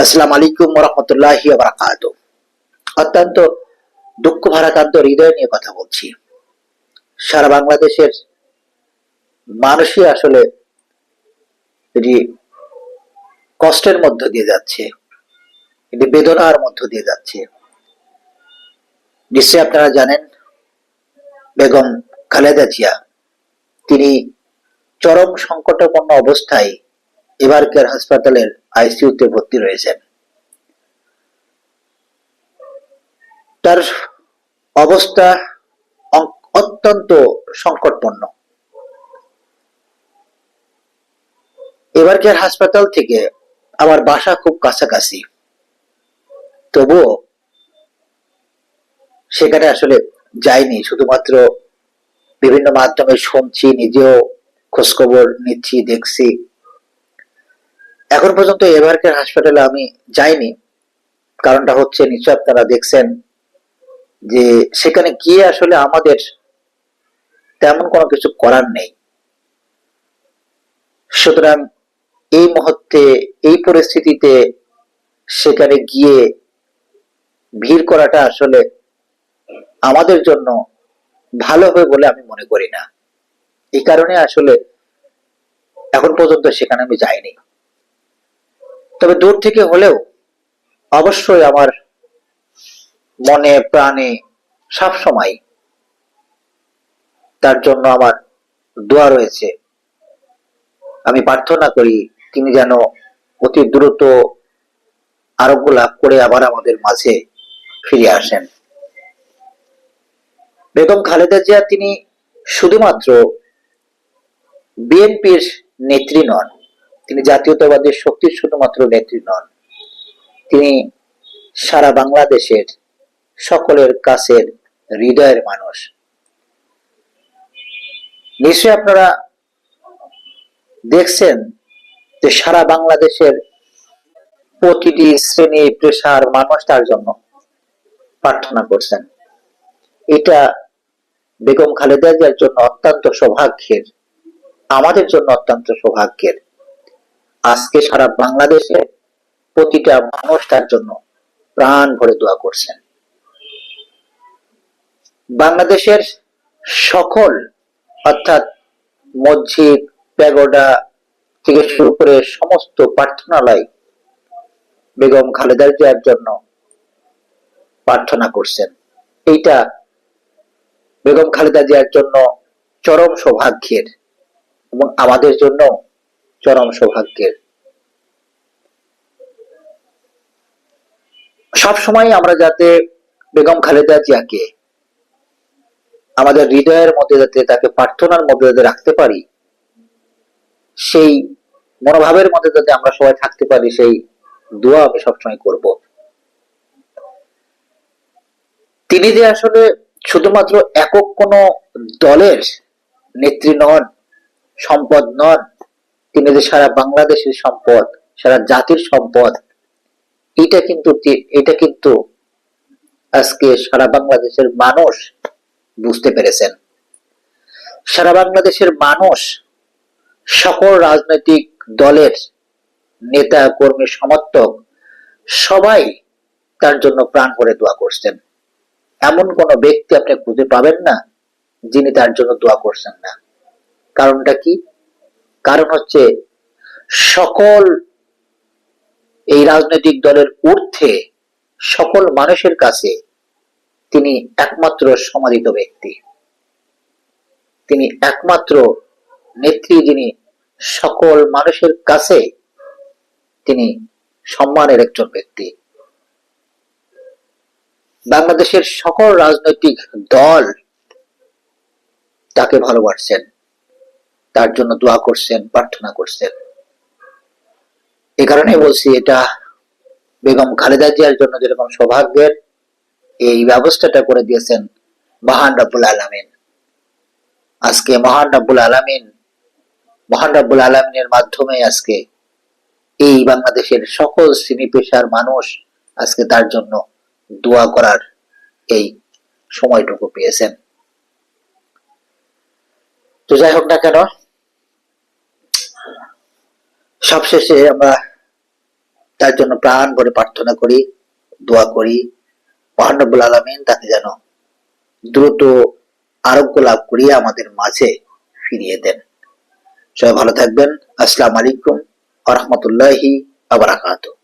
আসসালামু আলাইকুম রহমতুল্লাহি বারাকাত অত্যন্ত দুঃখ ভারাকান্ত হৃদয় নিয়ে কথা বলছি। সারা বাংলাদেশের মানুষই আসলে কষ্টের মধ্য দিয়ে যাচ্ছে। এটি বেদনার মধ্য দিয়ে যাচ্ছে। নিশ্চয়ই আপনারা জানেন, বেগম খালেদা জিয়া, তিনি চরম সংকটাপন্ন অবস্থায় এবার কেয়ার হাসপাতালের আইসিইউতে ভর্তি রয়েছেন। তার অবস্থা অত্যন্ত এবার কেয়ার হাসপাতাল থেকে আমার বাসা খুব কাছাকাছি। তবুও সেখানে আসলে যাইনি, শুধুমাত্র বিভিন্ন মাধ্যমে শুনছি, নিজেও খোঁজখবর নিচ্ছি, দেখছি। এখন পর্যন্ত এবারকার হাসপাতালে আমি যাইনি। কারণটা হচ্ছে নিশ্চয় আপনারা দেখছেন যে সেখানে গিয়ে আসলে আমাদের তেমন কোনো কিছু করার নেই। সুতরাং এই মুহূর্তে, এই পরিস্থিতিতে সেখানে গিয়ে ভিড় করাটা আসলে আমাদের জন্য ভালো হবে বলে আমি মনে করি না। এই কারণে আসলে এখন পর্যন্ত সেখানে আমি যাইনি। তবে দূর থেকে হলেও অবশ্যই আমার মনে, প্রাণে সব সময় তার জন্য আমার দোয়া রয়েছে। আমি প্রার্থনা করি তিনি যেন অতি দ্রুত আরোগ্য লাভ করে আবার আমাদের মাঝে ফিরে আসেন। বেগম খালেদা জিয়া তিনি শুধুমাত্র বিএনপির নেত্রী নন তিনি জাতীয়তাবাদী শক্তির শুধুমাত্র নেত্রী নন, তিনি সারা বাংলাদেশের সকলের কাছের হৃদয়ের মানুষ। নিশ্চয় আপনারা দেখছেন যে সারা বাংলাদেশের প্রতিটি শ্রেণি পেশার মানুষ তার জন্য প্রার্থনা করছেন। এটা বেগম খালেদা জিয়ার জন্য অত্যন্ত সৌভাগ্যের, আমাদের জন্য অত্যন্ত সৌভাগ্যের। আজকে সারা বাংলাদেশে প্রতিটা মানুষ তার জন্য প্রাণ ভরে দোয়া করছেন। বাংলাদেশের সকল, অর্থাৎ মসজিদ, প্যাগোডা থেকে শুরু করে সমস্ত প্রার্থনালয় বেগম খালেদা জিয়ার জন্য প্রার্থনা করছেন। এইটা বেগম খালেদা জিয়ার জন্য চরম সৌভাগ্যের এবং আমাদের জন্য চরম সৌভাগ্যের। সব সময় আমরা যাতে বেগম খালেদা জিয়াকে আমাদের হৃদয়ের মধ্যে যাতে তাকে প্রার্থনার মধ্যে যাতে রাখতে পারি, সেই মনোভাবের মধ্যে যাতে আমরা সবাই থাকতে পারি, সেই দোয়া আমি সবসময় করব। তিনি যে আসলে শুধুমাত্র একক কোন দলের নেত্রী নন, সম্পদ নন তিনি যে সারা বাংলাদেশের সম্পদ, সারা জাতির সম্পদ, এটা কিন্তু এটা কিন্তু আজকে সারা বাংলাদেশের মানুষ বুঝতে পেরেছেন। সারা বাংলাদেশের মানুষ সকল রাজনৈতিক দলের নেতা, কর্মী, সমর্থক সবাই তার জন্য প্রাণ ভরে দোয়া করছেন। এমন কোন ব্যক্তি আপনি খুঁজে পাবেন না যিনি তার জন্য দোয়া করছেন না। কারণটা কি? কারণ হচ্ছে সকল এই রাজনৈতিক দলের ঊর্ধ্বে সকল মানুষের কাছে তিনি একমাত্র সমাদিত ব্যক্তি। তিনি একমাত্র নেত্রী যিনি সকল মানুষের কাছে তিনি সম্মানের একজন ব্যক্তি। বাংলাদেশের সকল রাজনৈতিক দল তাকে ভালোবাসছেন। তার জন্য দোয়া করছেন, প্রার্থনা করছেন। এ কারণে বলছি, এটা বেগম খালেদা জিয়ার জন্য যেরকম সৌভাগ্যের, এই ব্যবস্থাটা করে দিয়েছেন মহান রব্বুল আলমিন। আজকে মহান রব্বুল আলমিন, মহান রব্বুল আলমিনের মাধ্যমে আজকে এই বাংলাদেশের সকল শ্রেণি পেশার মানুষ আজকে তার জন্য দোয়া করার এই সময়টুকু পেয়েছেন। তো যাই হোক না কেন সবশেষে আমরা তার জন্য প্রাণ ভরে প্রার্থনা করি, দোয়া করি। মহানবুল আলমিন তাকে যেন দ্রুত আরোগ্য লাভ করিয়ে আমাদের মাঝে ফিরিয়ে দেন। সবাই ভালো থাকবেন। আসসালামু আলাইকুম আ আবার আবরাকাতুহ